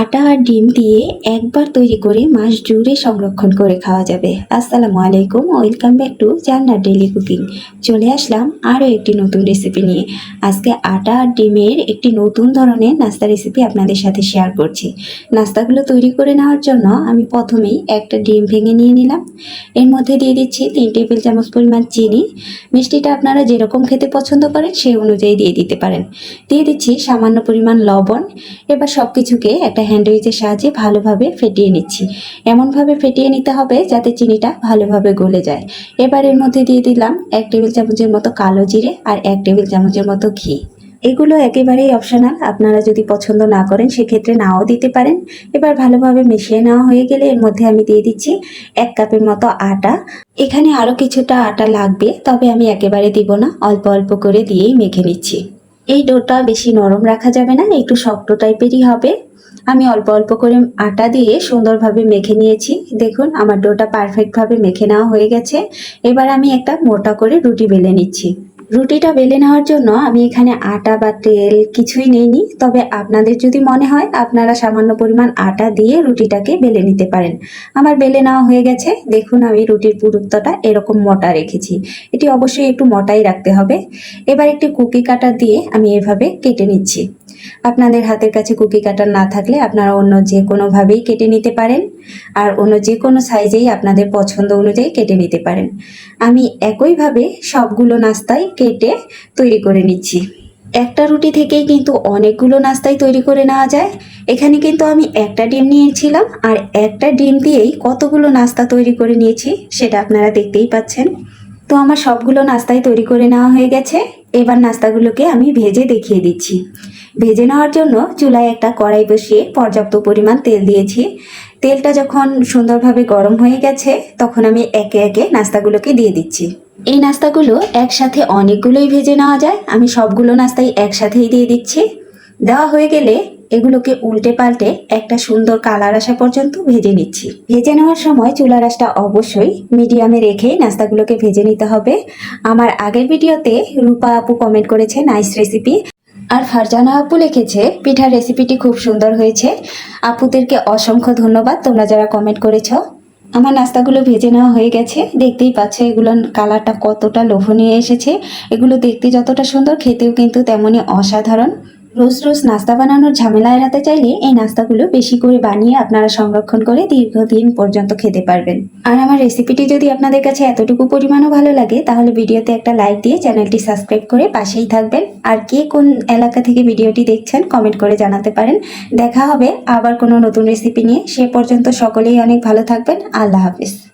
আটা আর ডিম দিয়ে একবার তৈরি করে মাস জুড়ে সংরক্ষণ করে খাওয়া যাবে। আসসালামু আলাইকুম, ওয়েলকাম ব্যাক টু জান্নার ডেলি কুকিং। চলে আসলাম আরও একটি নতুন রেসিপি নিয়ে। আজকে আটা আর ডিমের একটি নতুন ধরনের নাস্তা রেসিপি আপনাদের সাথে শেয়ার করছি। নাস্তাগুলো তৈরি করে নেওয়ার জন্য আমি প্রথমেই একটা ডিম ভেঙে নিয়ে নিলাম। এর মধ্যে দিয়ে দিচ্ছি তিন টেবিল চামচ পরিমাণ চিনি। মিষ্টিটা আপনারা যেরকম খেতে পছন্দ করেন সেই অনুযায়ী দিয়ে দিতে পারেন। দিয়ে দিচ্ছি সামান্য পরিমাণ লবণ। এবার সব কিছুকে একটা হ্যান্ডউইচের সাহায্যে ভালোভাবে ফেটিয়ে নিচ্ছি। এমনভাবে ফেটিয়ে নিতে হবে যাতে চিনিটা ভালোভাবে গলে যায়। এবার এর মধ্যে দিয়ে দিলাম এক টেবিল চামচের মতো কালো জিরে আর এক টেবিল চামচের মতো ঘি। এগুলো একেবারেই অপশনাল আপনারা যদি পছন্দ না করেন, সেক্ষেত্রে নাও দিতে পারেন। এবার ভালোভাবে মিশিয়ে নেওয়া হয়ে গেলে এর মধ্যে আমি দিয়ে দিচ্ছি এক কাপের মতো আটা। এখানে আরও কিছুটা আটা লাগবে, তবে আমি একেবারে দিব না। অল্প অল্প করে দিয়েই মেখে নিচ্ছি। এই ডোটা বেশি নরম রাখা যাবে না, একটু শক্ত টাইপেরই হবে। আমি অল্প অল্প করে আটা দিয়ে সুন্দরভাবে মেখে নিয়েছি। দেখুন, আমার ডোটা পারফেক্টভাবে মেখে নেওয়া হয়ে গেছে। এবার আমি একটা মোটা করে রুটি বেলে নিচ্ছি। রুটিটা বেলে নেওয়ার জন্য আমি এখানে আটা বা তেল কিছুই নেইনি। তবে আপনাদের যদি মনে হয় আপনারা সামান্য পরিমাণ আটা দিয়ে রুটিটাকে বেলে নিতে পারেন। আমার বেলে নেওয়া হয়ে গেছে। দেখুন আমি রুটির পুরুত্বটা এরকম মোটা রেখেছি। এটি অবশ্যই একটু মোটাই রাখতে হবে। এবার একটি কুকি কাটার দিয়ে আমি এভাবে কেটে নিচ্ছি। আপনাদের হাতের কাছে কুকি কাটার না থাকলে আপনারা অন্য যে কোনোভাবেই কেটে নিতে পারেন আর অন্য যে কোনো সাইজেই আপনাদের পছন্দ অনুযায়ী কেটে নিতে পারেন। আমি একইভাবে সবগুলো নাস্তায় কেটে তৈরি করে নিচ্ছি। একটা রুটি থেকেই কিন্তু অনেকগুলো নাস্তাই তৈরি করে নেওয়া যায়। এখানে কিন্তু আমি একটা ডিম নিয়েছিলাম আর একটা ডিম দিয়েই কতগুলো নাস্তা তৈরি করে নিয়েছি সেটা আপনারা দেখতেই পাচ্ছেন। তো আমার সবগুলো নাস্তাই তৈরি করে নেওয়া হয়ে গেছে। এবার নাস্তাগুলোকে আমি ভেজে দেখিয়ে দিচ্ছি। ভেজে নেওয়ার জন্য চুলায় একটা কড়াই বসিয়ে পর্যাপ্ত পরিমাণ তেল দিয়েছি। তেলটা যখন সুন্দরভাবে গরম হয়ে গেছে, তখন আমি একে একে নাস্তাগুলোকে দিয়ে দিচ্ছি। এই নাস্তাগুলো একসাথে অনেকগুলোই ভেজে নেওয়া যায়। আমি সবগুলো নাস্তাই একসাথেই দিয়ে দিচ্ছি। দেওয়া হয়ে গেলে এগুলোকে উল্টে পাল্টে একটা সুন্দর কালার আসা পর্যন্ত ভেজে নিচ্ছি। ভেজে নেওয়ার সময় চুলার আঁচটা অবশ্যই মিডিয়ামে রেখে নাস্তাগুলোকে ভেজে নিতে হবে। আমার আগের ভিডিওতে রূপা আপু কমেন্ট করেছে নাইস রেসিপি আর ফারজানা আপু লিখেছে, পিঠার রেসিপিটি খুব সুন্দর হয়েছে। আপুদেরকে অসংখ্য ধন্যবাদ, তোমরা যারা কমেন্ট করেছ। আমার নাস্তাগুলো ভেজে নেওয়া হয়ে গেছে। দেখতেই পাচ্ছ এগুলোর কালারটা কতটা লোভনীয় এসেছে। এগুলো দেখতে যতটা সুন্দর, খেতেও কিন্তু তেমনই অসাধারণ। রোজ রোজ নাস্তা বানানোর ঝামেলা এড়াতে চাইলে এই নাস্তাগুলো বেশি করে বানিয়ে আপনারা সংরক্ষণ করে দীর্ঘদিন পর্যন্ত খেতে পারবেন। আর আমার রেসিপিটি যদি আপনাদের কাছে এতটুকু পরিমাণও ভালো লাগে, তাহলে ভিডিওতে একটা লাইক দিয়ে চ্যানেলটি সাবস্ক্রাইব করে পাশেই থাকবেন। আর কে কোন এলাকা থেকে ভিডিওটি দেখছেন, কমেন্ট করে জানাতে পারেন। দেখা হবে আবার কোনো নতুন রেসিপি নিয়ে। সে পর্যন্ত সকলেই অনেক ভালো থাকবেন। আল্লাহ হাফিজ।